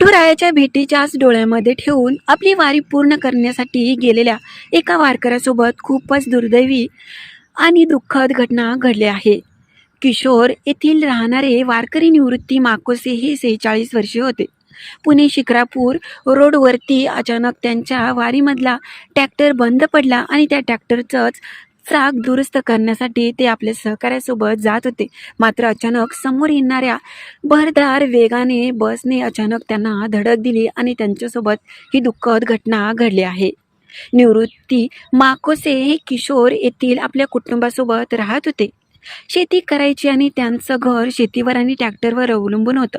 विठुरायाच्या भेटीच्याच डोळ्यामध्ये ठेवून आपली वारी पूर्ण करण्यासाठी गेलेल्या एका वारकऱ्यासोबत खूपच दुर्दैवी आणि दुःखद घटना घडली आहे. किशोर येथील राहणारे वारकरी निवृत्ती माकोसे हे सेहेचाळीस वर्षे होते. पुणे शिक्रापूर रोडवरती अचानक त्यांच्या वारीमधला ट्रॅक्टर बंद पडला आणि त्या ट्रॅक्टरचंच चाक दुरुस्त करण्यासाठी ते आपल्या सहकाऱ्यासोबत जात होते. मात्र अचानक समोर येणाऱ्या भरदार वेगाने बसने अचानक त्यांना धडक दिली आणि त्यांच्यासोबत ही दुःखद घटना घडली आहे. निवृत्ती माकोसे हे किशोर येथील आपल्या कुटुंबासोबत राहत होते. शेती करायची आणि त्यांचं घर शेतीवर आणि ट्रॅक्टरवर अवलंबून होतं.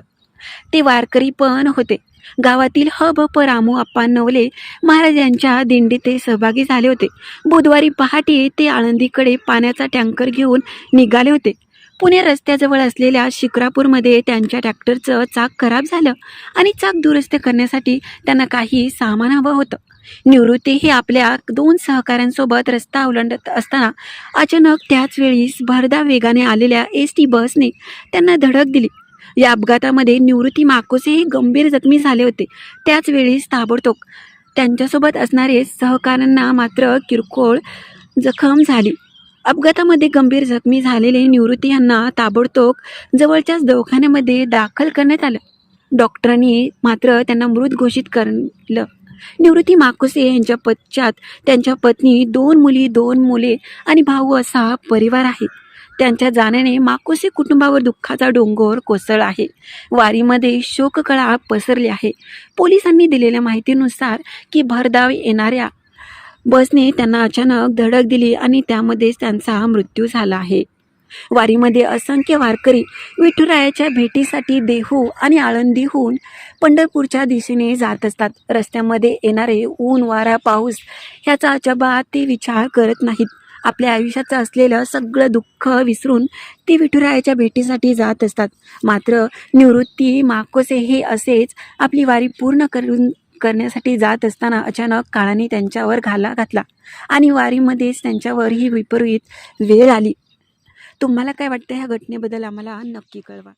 ते वारकरी पण होते. गावातील ह ब प रामू आप्पा नवले महाराज यांच्या दिंडीत ते सहभागी झाले होते. बुधवारी पहाटे ते आळंदीकडे पाण्याचा टँकर घेऊन निघाले होते. पुणे रस्त्याजवळ असलेल्या शिक्रापूरमध्ये त्यांच्या ट्रॅक्टरचं चाक खराब झालं आणि चाक दुरुस्त करण्यासाठी त्यांना काही सामान हवं होतं. निवृत्ती हे आपल्या दोन सहकाऱ्यांसोबत रस्ता ओलांडत असताना अचानक त्याच वेळी भरदा वेगाने आलेल्या एस टी बसने त्यांना धडक दिली. या अपघातामध्ये निवृत्ती माकोसे हे गंभीर जखमी झाले होते. त्याचवेळी ताबडतोब त्यांच्यासोबत असणारे सहकाऱ्यांना मात्र किरकोळ जखम झाली. अपघातामध्ये गंभीर जखमी झालेले निवृत्ती यांना ताबडतोब जवळच्याच दवाखान्यामध्ये दाखल करण्यात आलं. डॉक्टरांनी मात्र त्यांना मृत घोषित करलं. निवृत्ती माकोसे यांच्या पश्चात त्यांच्या पत्नी दोन मुली दोन मुले आणि भाऊ असा परिवार आहे. त्यांच्या जाण्याने माकोसे कुटुंबावर दुःखाचा डोंगर कोसळला आहे. वारीमध्ये शोककळा पसरली आहे. पोलिसांनी दिलेल्या माहितीनुसार की भरधाव येणाऱ्या बसने त्यांना अचानक धडक दिली आणि त्यामध्येच त्यांचा मृत्यू झाला आहे. वारीमध्ये असंख्य वारकरी विठुरायाच्या भेटीसाठी देहू आणि आळंदीहून पंढरपूरच्या दिशेने जात असतात. रस्त्यामध्ये येणारे ऊन वारा पाऊस ह्याचा अजबात ते विचार करत नाहीत. आपल्या आयुष्याचं असलेलं सगळं दुःख विसरून ते विठुरायाच्या भेटीसाठी जात असतात. मात्र निवृत्ती माकोसे हे असेच आपली वारी पूर्ण करून करण्यासाठी जात असताना अचानक काळाने त्यांच्यावर घाला घातला आणि वारीमध्येच त्यांच्यावर ही विपरीत वेळ आली. तुम्हाला काय वाटतं ह्या घटनेबद्दल आम्हाला नक्की कळवा.